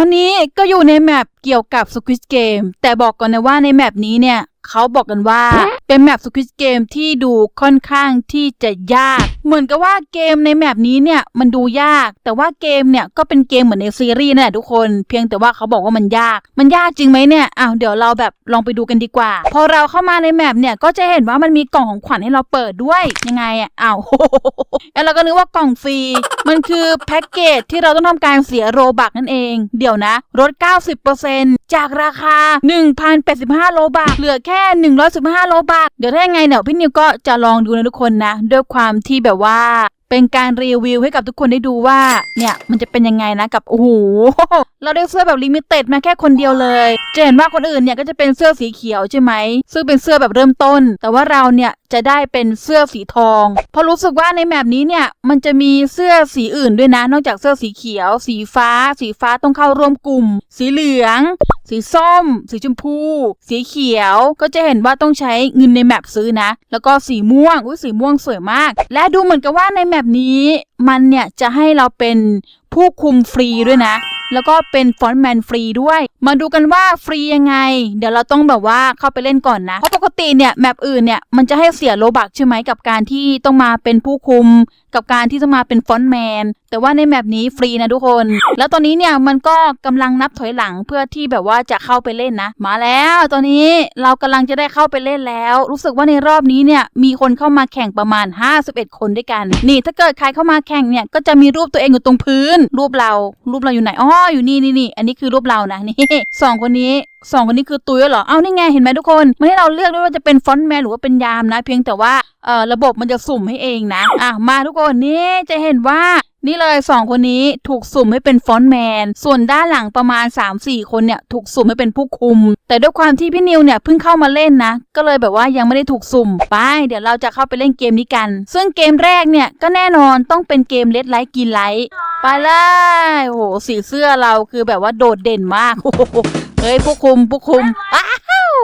อนนี้ก็อยู่ในแมปเกี่ยวกับ Squid Game แต่บอกก่อนนะว่าในแมปนี้เนี่ยเขาบอกกันว่า เป็นแมป Squid Game ที่ดูค่อนข้างที่จะยาก เหมือนกับว่าเกมในแมปนี้เนี่ยมันดูยาก แต่ว่าเกมเนี่ยก็เป็นเกมเหมือนในซีรีส์นั่นแหละทุกคน เพียงแต่ว่าเขาบอกว่ามันยาก มันยากจริงไหมเนี่ยอ้าวเดี๋ยวเราแบบลองไปดูกันดีกว่า พอเราเข้ามาในแมปเนี่ยก็จะเห็นว่ามันมีกล่องของขวัญให้เราเปิดด้วยยังไงอะอ้าวแล้วเราก็นึกว่ากล่องฟรี มันคือแพ็กเกจที่เราต้องทำการเสียโรบักนั่นเอง เดี๋ยวนะลด90%จากราคา 1,085โลบักเหลือแค่ 115โลบักเดี๋ยวถ้ายังไงเนี่ยพี่นิวก็จะลองดูนะทุกคนนะ ด้วยความที่แบบว่า เป็นการรีวิวให้กับทุกคนได้ดูว่า เนี่ยมันจะเป็นยังไงนะกับโอ้โหเราได้เสื้อแบบลิมิเต็ดมาแค่คนเดียวเลยจะเห็นว่าคนอื่นเนี่ยก็จะเป็นเสื้อสีเขียวใช่ไหมซึ่งเป็นเสื้อแบบเริ่มต้น แต่ว่าเราเนี่ย จะได้เป็นเสื้อสีทอง เพราะรู้สึกว่าในแมปนี้เนี่ย มันจะมีเสื้อสีอื่นด้วยนะ นอกจากเสื้อสีเขียว สีฟ้า สีฟ้าต้องเข้าร่วมกลุ่ม สีเหลือง สีส้ม สีชมพู สีเขียว ก็จะเห็นว่าต้องใช้เงินในแมปซื้อนะ แล้วก็สีม่วง อุ้ยสีม่วงสวยมาก และดูเหมือนกับว่าในแมปนี้ มันเนี่ยจะให้เราเป็นผู้คุมฟรีด้วยนะ แล้วก็เป็นฟอนต์แมนฟรีด้วย มาดูกันว่าฟรียังไง เดี๋ยวเราต้องแบบว่าเข้าไปเล่นก่อนนะ เพราะปกติเนี่ยแมปอื่นเนี่ยมันจะให้เสียโลบักใช่ไหมกับการที่ต้องมาเป็นผู้คุมกับการที่จะมาเป็นฟอนต์แมน แต่ว่าในแมปนี้ฟรีนะทุกคน แล้วตอนนี้เนี่ยมันก็กำลังนับถอยหลังเพื่อที่แบบว่าจะเข้าไปเล่นนะ มาแล้วตอนนี้เรากำลังจะได้เข้าไปเล่นแล้ว รู้สึกว่าในรอบนี้เนี่ยมีคนเข้ามาแข่งประมาณ 51 คนด้วยกัน นี่ถ้าเกิดใครเข้ามาแข่งเนี่ยก็จะมีรูปตัวเองอยู่ตรงพื้น รูปเรา รูปเราอยู่ไหนอ๋ออยู่นี่นี่นี่อันนี้คือรูปเรานะนี่สองคนนี้สองคนนี้คือตุยเหรอ เอ้านี่ไงเห็นไหมทุกคน มันให้เราเลือกด้วยว่าจะเป็นฟอนต์แมนหรือว่าเป็นยามนะ เพียงแต่ว่าเอ่อระบบมันจะสุ่มให้เองนะ อะมาทุกคนนี่จะเห็นว่านี่เลยสองคนนี้ถูกสุ่มให้เป็นฟอนต์แมน ส่วนด้านหลังประมาณ 3-4 คนเนี่ยถูกสุ่มให้เป็นผู้คุม แต่ด้วยความที่พี่นิวเนี่ยเพิ่งเข้ามาเล่นนะ ก็เลยแบบว่ายังไม่ได้ถูกสุ่ม ไป เดี๋ยวเราจะเข้าไปเล่นเกมนี้กัน ซึ่งเกมแรกเนี่ยก็แน่นอนต้องเป็นเกมเลดไลท์กินไลท์ไปเลยโอ้โหสีเสื้อเราคือแบบว่าโดดเด่นมากโอ้โห เฮ้ยผู้คุมผู้คุมอ้าว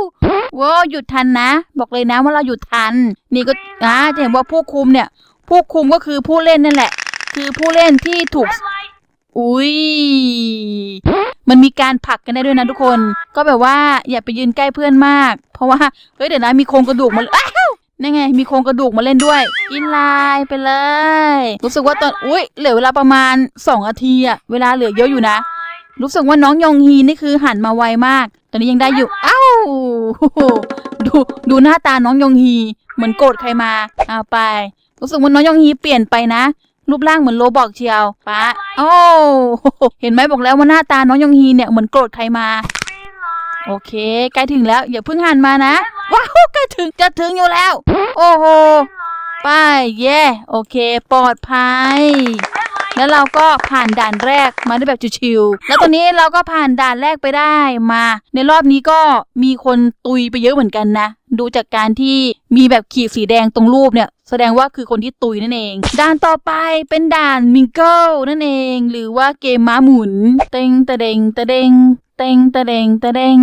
ว้าหยุดทันนะ บอกเลยนะว่าเราหยุดทัน นี่ก็อ่าจะเห็นว่าผู้คุมเนี่ย ผู้คุมก็คือผู้เล่นนั่นแหละ คือผู้เล่นที่ถูก อุ้ยมันมีการผลักกันได้ด้วยนะทุกคน ก็แบบว่าอย่าไปยืนใกล้เพื่อนมาก เพราะว่าเฮ้ยเดี๋ยวนะมีโครงกระดูกมาอ้าวนี่ไง มีโครงกระดูกมาเล่นด้วย กินลายไปเลย รู้สึกว่าตอน อุ้ยเหลือเวลาประมาณ2นาทีอะเวลาเหลือเยอะอยู่นะ รู้สึกว่าน้องยองฮีนี่คือหันมาไวมาก ตอนนี้ยังได้อยู่อ้าวดูดูหน้าตาน้องยองฮีเหมือนโกรธใครมาเอาไป รู้สึกว่าน้องยองฮีเปลี่ยนไปนะ รูปร่างเหมือนโรบอกเชียวปะโอ้เห็นไหมบอกแล้วว่าหน้าตาน้องยองฮีเนี่ยเหมือนโกรธใครมา โอเค ใกล้ถึงแล้ว อย่าเพิ่งหันมานะ ว้าวใกล้ถึงจะถึงอยู่แล้ว โอ้โห ไป เย่โอเค ปลอดภัย แล้วเราก็ผ่านด่านแรกมาได้แบบชิวๆแล้วตอนนี้เราก็ผ่านด่านแรกไปได้มา ในรอบนี้ก็มีคนตุยไปเยอะเหมือนกันนะ ดูจากการที่มีแบบขีดสีแดงตรงรูปเนี่ยแสดงว่าคือคนที่ตุยนั่นเอง ด่านต่อไปเป็นด่านมิงเกิลนั่นเอง หรือว่าเกมม้าหมุน เต็งตะเดงตะเดงเต็งตะเดงตะเดง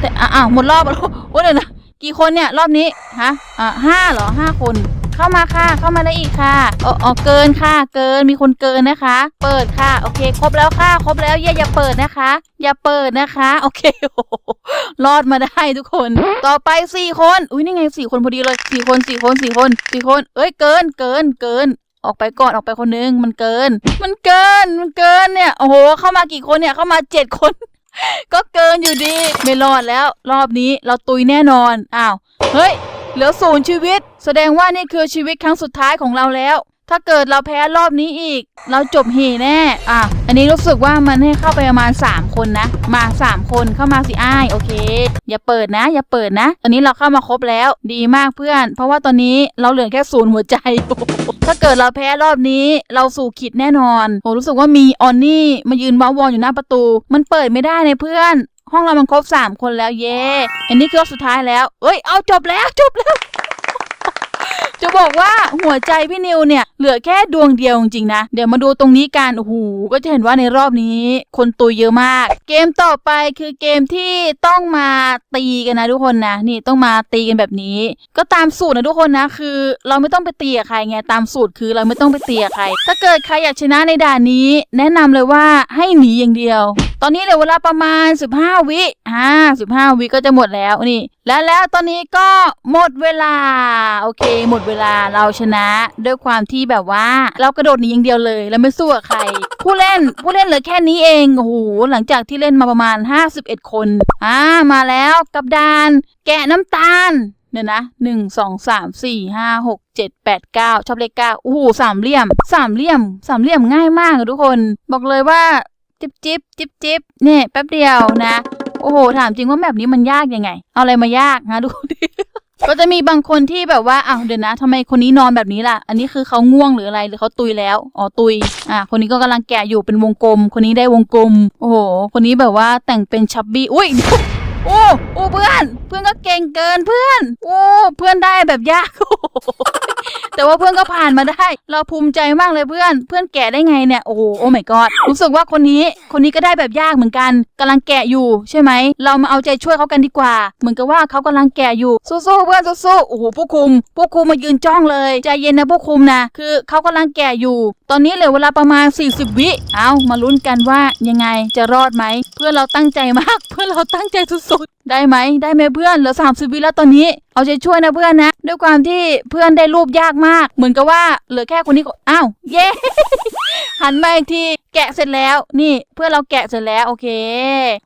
แต่อะอ้าวหมดรอบแล้วโอ้เดี๋ยวนะกี่คนเนี่ยรอบนี้ฮะอ่าห้าเหรอห้าคน เข้ามาค่ะ เข้ามาได้อีกค่ะอ๋อเกินค่ะ เกินมีคนเกินนะคะ เปิดค่ะ โอเค ครบแล้วค่ะ ครบแล้วอย่าอย่าเปิดนะคะ อย่าเปิดนะคะ โอเคโอ้โหรอดมาได้ทุกคน ต่อไปสี่คน อุ้ยนี่ไงสี่คนพอดีเลยสี่คนสี่คนสี่คนสี่คน เอ้ยเกินเกินเกินออกไปก่อนออกไปคนนึงมันเกิน มันเกินมันเกินเนี่ยโอ้โหเข้ามากี่คนเนี่ยเข้ามาเจ็ดคน ก็เกินอยู่ดี ไม่รอดแล้ว รอบนี้เราตุยแน่นอนอ้าวเฮ้ย เหลือศูนย์ชีวิต แสดงว่านี่คือชีวิตครั้งสุดท้ายของเราแล้ว ถ้าเกิดเราแพ้รอบนี้อีก เราจบเฮแน่ อะ อันนี้รู้สึกว่ามันให้เข้าไปประมาณ 3 คนนะ มา 3 คนเข้ามาสิอ้าย โอเค อย่าเปิดนะ อย่าเปิดนะตอนนี้เราเข้ามาครบแล้ว ดีมากเพื่อน เพราะว่าตอนนี้เราเหลือแค่ศูนย์หัวใจ ถ้าเกิดเราแพ้รอบนี้ เราสู่ขิดแน่นอน โห รู้สึกว่ามีออนนี่มายืนว้าวอนอยู่หน้าประตู มันเปิดไม่ได้เลยเพื่อน ห้องเรามันครบสามคนแล้วเย่อันนี้คือรอบสุดท้ายแล้วเอ้ยเอาจบแล้วจบแล้ว จะบอกว่าหัวใจพี่นิวเนี่ย เหลือแค่ดวงเดียวจริงๆนะ เดี๋ยวมาดูตรงนี้กันโอ้โหก็จะเห็นว่าในรอบนี้ คนตุยเยอะมาก เกมต่อไปคือเกมที่ต้องมาตีกันนะทุกคนนะ นี่ต้องมาตีกันแบบนี้ ก็ตามสูตรนะทุกคนนะ คือ เราไม่ต้องไปตีกับใครไงตามสูตรคือเราไม่ต้องไปตีกับใคร ถ้าเกิดใครอยากชนะในด่านนี้ แนะนำเลยว่าให้หนีอย่างเดียว ตอนนี้เหลือเวลาประมาณ 15 วิอ่า15 วิก็จะหมดแล้วนี่ และแล้วตอนนี้ก็หมดเวลา โอเค หมดเวลาเราชนะด้วยความที่แบบว่า เรากระโดดหนีอย่างเดียวเลยแล้วไม่สู้กับใคร ผู้เล่นผู้เล่นเหลือแค่นี้เองโอ้โหหลังจากที่เล่นมาประมาณ 51 คนอ่ามาแล้วกับดานแกะน้ำตาลเนี่ยนะหนึ่งสองสามสี่ห้าหกเจ็ดแปดเก้าชอบเลขเก้าโอ้โหสามเหลี่ยม สามเหลี่ยม สามเหลี่ยมง่ายมากทุกคน บอกเลยว่า จิบจิบจิบจิบเนี่ยแป๊บเดียวนะ อ้โห ถามจริงว่าแบบนี้มันยากยังไง เอาอะไรมายากนะดูดิก็จะมีบางคนที่แบบว่าอ้าวเดี๋ยวนะทำไมคนนี้นอนแบบนี้ล่ะ อันนี้คือเขาง่วงหรืออะไรหรือเขาตุยแล้ว อ๋อตุย อ่า คนนี้ก็กำลังแกะอยู่เป็นวงกลม คนนี้ได้วงกลม โอ้โห คนนี้แบบว่าแต่งเป็นชับบี้ อุ้ย โอ้โอ้เพื่อน เพื่อนก็เก่งเกินเพื่อน โอ้เพื่อนได้แบบยากแต่ว่าเพื่อนก็ผ่านมาได้ เราภูมิใจมากเลยเพื่อน เพื่อนแกะได้ไงเนี่ย โอ้โห โอ้ my god รู้สึกว่าคนนี้ คนนี้ก็ได้แบบยากเหมือนกันกำลังแกะอยู่ใช่ไหม เรามาเอาใจช่วยเขากันดีกว่า เหมือนกับว่าเขากำลังแกะอยู่ สู้ๆเพื่อนสู้ๆ โอ้โหผู้คุม ผู้คุมมายืนจ้องเลย ใจเย็นนะผู้คุมนะ คือเขากำลังแกะอยู่ ตอนนี้เหลือเวลาประมาณ 40 วิ เอามาลุ้นกันว่ายังไงจะรอดไหม เพื่อนเราตั้งใจมาก เพื่อนเราตั้งใจสุดๆได้ไหมได้ไหมเพื่อนเหลือ30วิแล้วตอนนี้ เอาใจช่วยนะเพื่อนนะ ด้วยความที่เพื่อนได้รูปยากมาก เหมือนกับว่าเหลือแค่คนนี้ก็อ้าวเย้หันมาอีกทีแกะเสร็จแล้วนี่เพื่อนเราแกะเสร็จแล้วโอเค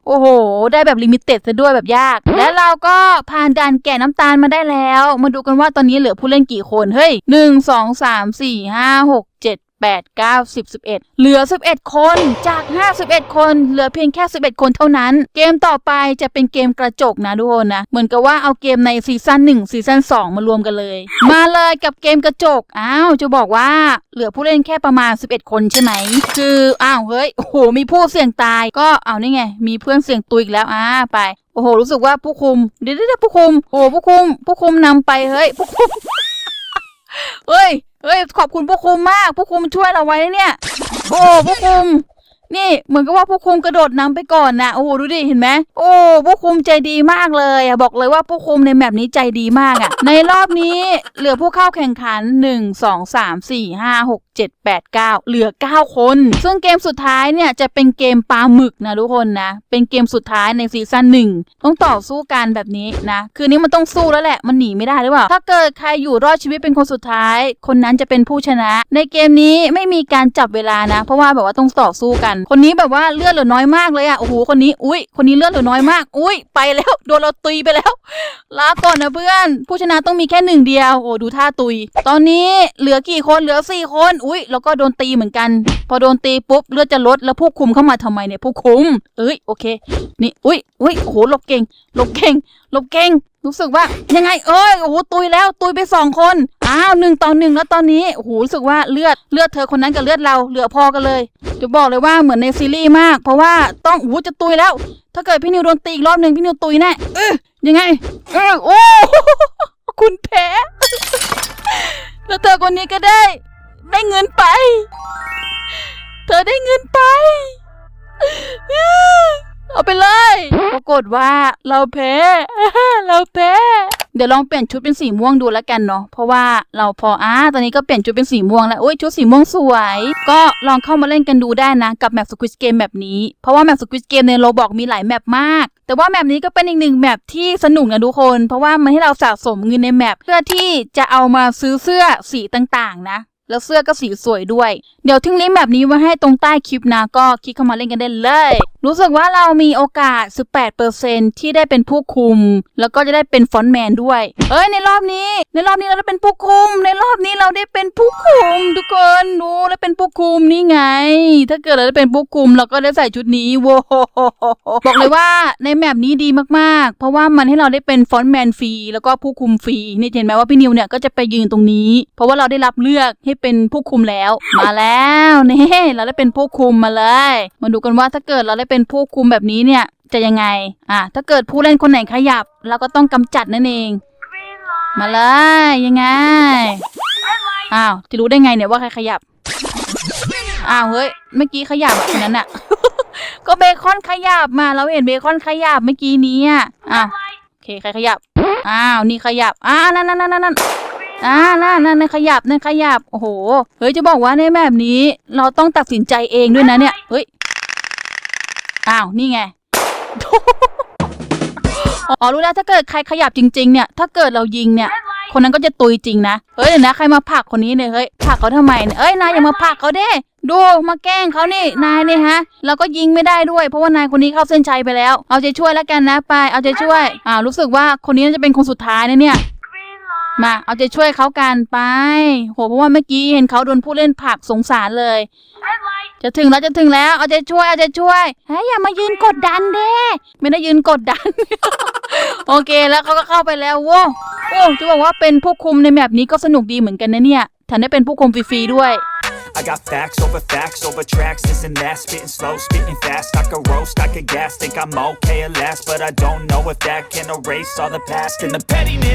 โอ้โห ได้แบบลิมิเต็ดซะด้วยแบบยาก และเราก็ผ่านด่านแกะน้ำตาลมาได้แล้ว มาดูกันว่าตอนนี้เหลือผู้เล่นกี่คนเฮ้ยหนึ่งสองสามสี่ห้าหกเจ็ด แปดเก้าสิบสิบเอ็ดเหลือสิบเอ็ดคนจากห้าสิบเอ็ดคน เหลือเพียงแค่สิบเอ็ดคนเท่านั้น เกมต่อไปจะเป็นเกมกระจกนะทุกคนนะ เหมือนกับว่าเอาเกมในซีซั่นหนึ่งซีซั่นสองมารวมกันเลย มาเลยกับเกมกระจก อ้าว จะบอกว่าเหลือผู้เล่นแค่ประมาณ 11 คนใช่ไหม คือ อ้าว เฮ้ย โอ้โห มีผู้เสี่ยงตาย ก็ เอานี่ไง มีเพื่อนเสี่ยงตุยอีกแล้ว อ่า ไป โอ้โห รู้สึกว่าผู้คุม เดี๋ยวเดี๋ยวผู้คุม โอ้ผู้คุม ผู้คุมนำไป เฮ้ย ผู้คุม เฮ้ยเฮ้ย ขอบคุณผู้คุมมากผู้คุมช่วยเราไว้เนี่ย โอ้ผู้คุม นี่เหมือนกับว่าผู้คุมกระโดดนำไปก่อนนะโอ้โหดูดิเห็นไหมโอ้ผู้คุมใจดีมากเลยอะบอกเลยว่าผู้คุมในแมปนี้ใจดีมากอะ ในรอบนี้เหลือผู้เข้าแข่งขัน 1 2 3 4 5 6 7 8 9 เหลือ 9 คน ซึ่งเกมสุดท้ายเนี่ยจะเป็นเกมปลาหมึกนะทุกคนนะ เป็นเกมสุดท้ายในซีซั่นหนึ่งต้องต่อสู้กันแบบนี้นะ คืนนี้มันต้องสู้แล้วแหละ มันหนีไม่ได้หรือเปล่า ถ้าเกิดใครอยู่รอดชีวิตเป็นคนสุดท้าย คนนั้นจะเป็นผู้ชนะ ในเกมนี้ไม่มีการจับเวลานะ เพราะว่าแบบว่าต้องต่อสู้กัน คนนี้แบบว่าเลือดเหลือน้อยมากเลยอะโอ้โห คนนี้ อุ้ย คนนี้เลือดเหลือน้อยมาก อุ้ย ไปแล้วโดนเราตีไปแล้ว ลาก่อนนะเพื่อน ผู้ชนะต้องมีแค่หนึ่งเดียว โอ้ดูท่าตุย ตอนนี้เหลือกี่คน เหลือสี่คนอุย แล้วก็โดนตีเหมือนกัน พอโดนตีปุ๊บเลือดจะลดแล้วผู้คุมเข้ามาทำไมเนี่ยผู้คุม เอ้ยโอเค นี่อุ้ยอุ้ยโอ้โหหลบเก่งหลบเก่งหลบเก่งรู้สึกว่ายังไง เอ้ยโอ้โหตุยแล้วตุยไปสองคนอ้าวหนึ่งต่อหนึ่งแล้วตอนนี้โอ้โหรู้สึกว่าเลือดเลือดเธอคนนั้นกับเลือดเราเหลือพอกันเลยจะบอกเลยว่าเหมือนในซีรีส์มาก เพราะว่าต้องโอ้โหจะตุยแล้ว ถ้าเกิดพี่นิวโดนตีอีกรอบหนึ่งพี่นิวตุยแน่เออยังไงเออโอ้คุณแพ้แล้วเธอคนนี้ก็ได้ ได้เงินไป เธอได้เงินไป เอาไปเลย ปรากฏว่าเราแพ้ เราแพ้ เดี๋ยวลองเปลี่ยนชุดเป็นสีม่วงดูแล้วกันเนาะ เพราะว่าเราพออ่าตอนนี้ก็เปลี่ยนชุดเป็นสีม่วงแล้ว โอ้ยชุดสีม่วงสวย ก็ลองเข้ามาเล่นกันดูได้นะ กับแมปสควิตเกมแบบนี้ เพราะว่าแมปสควิตเกมในโรบอกมีหลายแมปมากแต่ว่าแมปนี้ก็เป็นอีกหนึ่งแมปที่สนุกนะทุกคน เพราะว่ามันให้เราสะสมเงินในแมปเพื่อที่จะเอามาซื้อเสื้อสีต่างๆนะ แล้วเสื้อก็สีสวยด้วย เดี๋ยวทิ้งลิงก์แบบนี้ไว้ให้ตรงใต้คลิปนะ ก็คลิกเข้ามาเล่นกันได้เลย รู้สึกว่าเรามีโอกาส 18%ที่ได้เป็นผู้คุม แล้วก็จะได้เป็นฟอนต์แมนด้วย เอ้ย ในรอบนี้ ในรอบนี้เราได้เป็นผู้คุม ในรอบนี้เราได้เป็นผู้คุม ทุกคนดูแล้วเป็นผู้คุมนี่ไง ถ้าเกิดเราได้เป็นผู้คุมเราก็ได้ใส่ชุดนี้โว้บอกเลยว่าในแมปนี้ดีมากๆ เพราะว่ามันให้เราได้เป็นฟอนต์แมนฟรีแล้วก็ผู้คุมฟรีนี่เห็นไหมว่าพี่นิวเนี่ยก็จะไปยืนตรงนี้ เพราะว่าเราได้รับเลือกให้เป็นผู้คุมแล้ว มาแล้วนี่เราได้เป็นผู้คุมมาเลย มาดูกันว่าถ้าเกิดเราได้เป็นผู้คุมแบบนี้เนี่ยจะยังไง อะ ถ้าเกิดผู้เล่นคนไหนขยับ เราก็ต้องกำจัดนั่นเอง มาเลยยังไง อ้าว จะรู้ได้ไงเนี่ยว่าใครขยับ อ้าวเฮ้ย เมื่อกี้ขยับคนนั้นอะก็เบคอนขยับมา เราเห็นเบคอนขยับเมื่อกี้นี้อะอ้าวโอเคใครขยับ อ้าว นี่ขยับ อ้าวนั่นนั่นนั่นนั่นอ่านั่นนั่นนั่นขยับนั่นขยับ โอ้โห เฮ้ย จะบอกว่าในแบบนี้ เราต้องตัดสินใจเองด้วยนะเนี่ย เฮ้ย อ้าว นี่ไง อ๋อ รู้แล้ว ถ้าเกิดใครขยับจริง ๆ เนี่ย ถ้าเกิดเรายิงเนี่ย คนนั้นก็จะตุยจริงนะ เฮ้ยเดี๋ยวนะ ใครมาผลักคนนี้เนี่ยเฮ้ยผลักเขาทำไมเนี่ยเอ้ย นายอย่ามาผลักเขาเด้ ดู มาแกล้งเขานี่ นายเนี่ยฮะแล้วก็ยิงไม่ได้ด้วย เพราะว่านายคนนี้เข้าเส้นชัยไปแล้ว เอาใจช่วยแล้วกันนะ ไป เอาใจช่วย อ่า รู้สึกว่าคนนี้น่าจะเป็นคนสุดท้ายนะเนี่ย มาเอาใจช่วยเขากันไป โหเพราะว่าเมื่อกี้เห็นเขาโดนผู้เล่นผักสงสารเลย จะถึงแล้วจะถึงแล้วเอาใจช่วยเอาใจช่วยเฮ้ยอย่ามายืนกดดันเด้ไม่ได้ยืนกดดัน โอเคแล้วเขาก็เข้าไปแล้วโว้โอ้จะบอกว่าเป็นผู้คุมในแมปนี้ก็สนุกดีเหมือนกันนะเนี่ยแถมได้เป็นผู้คุมฟรีๆด้วย I got facts over facts over tracks, this and that. Spitting slow, spitting fast. I could roast, I could gas. Think I'm okay at last, but I don't know if that can erase all the past and the pettiness.